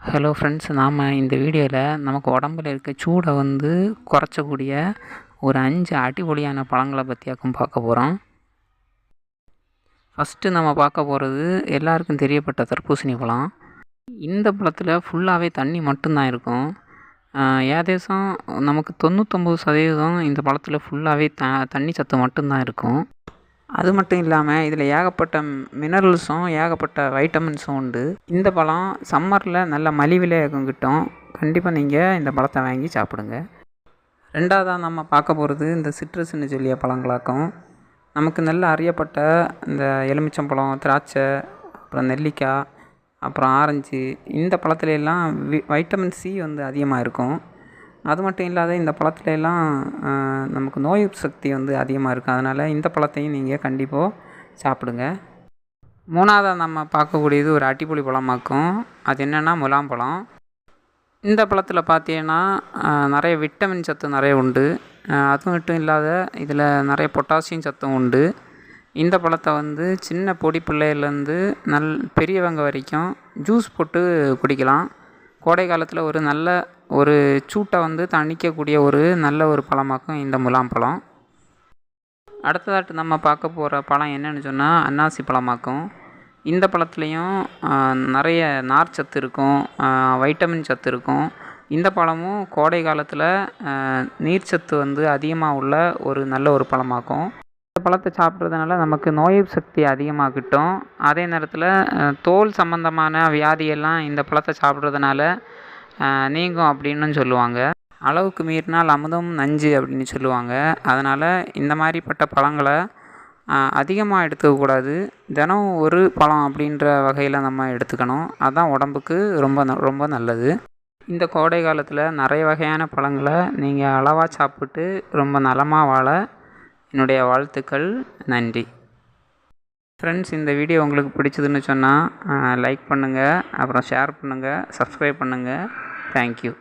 Hello friends நாம் இந்த வீடியோவில் நமக்கு உடம்புல இருக்க சூடை வந்து குறைச்சக்கூடிய ஒரு அஞ்சு அடிப்பொலியான பழங்களை பற்றியாக்கும் பார்க்க போகிறோம் ஃபஸ்ட்டு நம்ம பார்க்க போகிறது எல்லாருக்கும் தெரியப்பட்ட தர்பூசணி பழம். இந்த பழத்தில் ஃபுல்லாகவே தண்ணி மட்டும்தான் இருக்கும். ஏதேசம் நமக்கு தொண்ணூத்தொம்பது சதவீதம் இந்த பழத்தில் ஃபுல்லாகவே த தண்ணி சத்து மட்டும்தான் இருக்கும். அது மட்டும் இல்லாமல் இதில் ஏகப்பட்ட மினரல்ஸும் ஏகப்பட்ட வைட்டமின்ஸும் உண்டு. இந்த பழம் சம்மரில் நல்ல மலிவில் கிட்டும். கண்டிப்பாக நீங்கள் இந்த பழத்தை வாங்கி சாப்பிடுங்க. ரெண்டாவதாக நம்ம பார்க்க போகிறது இந்த சிட்ரஸ்ன்னு சொல்லிய பழங்களாக்கும். நமக்கு நல்ல அறியப்பட்ட இந்த எலுமிச்சம்பழம் திராட்சை அப்புறம் நெல்லிக்காய் அப்புறம் ஆரஞ்சு இந்த பழத்துலலாம் வி வைட்டமின் சி வந்து அதிகமாக இருக்கும். அது மட்டும் இல்லாத இந்த பழத்துல எல்லாம் நமக்கு நோய் சக்தி வந்து அதிகமாக இருக்கும் அதனால் இந்த பழத்தையும் நீங்கள் கண்டிப்பாக சாப்பிடுங்க. மூணாவதாக நம்ம பார்க்கக்கூடியது ஒரு அட்டிப்புளி பழமாக்கும். அது என்னென்னா முலாம் பழம். இந்த பழத்தில் பார்த்தீங்கன்னா நிறைய விட்டமின் சத்து நிறைய உண்டு. அது மட்டும் இல்லாத இதில் நிறைய பொட்டாசியம் சத்தும் உண்டு. இந்த பழத்தை வந்து சின்ன பொடி பிள்ளையிலேருந்து நல் பெரியவங்க வரைக்கும் ஜூஸ் போட்டு குடிக்கலாம். கோடை காலத்தில் ஒரு நல்ல ஒரு சூட்டை வந்து தணிக்கக்கூடிய ஒரு நல்ல ஒரு பழமாக்கும் இந்த முலாம் பழம். அடுத்ததாட்டு நம்ம பார்க்க போகிற பழம் என்னென்னு சொன்னால் அன்னாசி பழமாக்கும். இந்த பழத்துலேயும் நிறைய நார் சத்து இருக்கும் வைட்டமின் சத்து இருக்கும். இந்த பழமும் கோடை காலத்தில் நீர்ச்சத்து வந்து அதிகமாக உள்ள ஒரு நல்ல ஒரு பழமாக்கும். பழத்தை சாப்பிட்றதுனால நமக்கு நோய் சக்தி அதிகமாக கிட்டும் அதே நேரத்தில் தோல் சம்பந்தமான வியாதியெல்லாம் இந்த பழத்தை சாப்பிட்றதுனால நீங்கும் அப்படின்னு சொல்லுவாங்க. அளவுக்கு மீறினால் அமுதம் நஞ்சு அப்படின்னு சொல்லுவாங்க. அதனால் இந்த மாதிரிப்பட்ட பழங்களை அதிகமாக எடுத்துக்கக்கூடாது தினம் ஒரு பழம் அப்படின்ற வகையில் நம்ம எடுத்துக்கணும். அதுதான் உடம்புக்கு ரொம்ப ந- ரொம்ப நல்லது. இந்த கோடை காலத்தில் நிறைய வகையான பழங்களை நீங்கள் அளவாக சாப்பிட்டு ரொம்ப நலமாக வாழ என்னுடைய வாழ்த்துக்கள். நன்றி. ஃப்ரெண்ட்ஸ் இந்த வீடியோ உங்களுக்கு பிடிச்சதுன்னு சொன்னால் லைக் பண்ணுங்கள் அப்புறம் ஷேர் பண்ணுங்கள் சப்ஸ்கிரைப் பண்ணுங்கள் தேங்க்யூ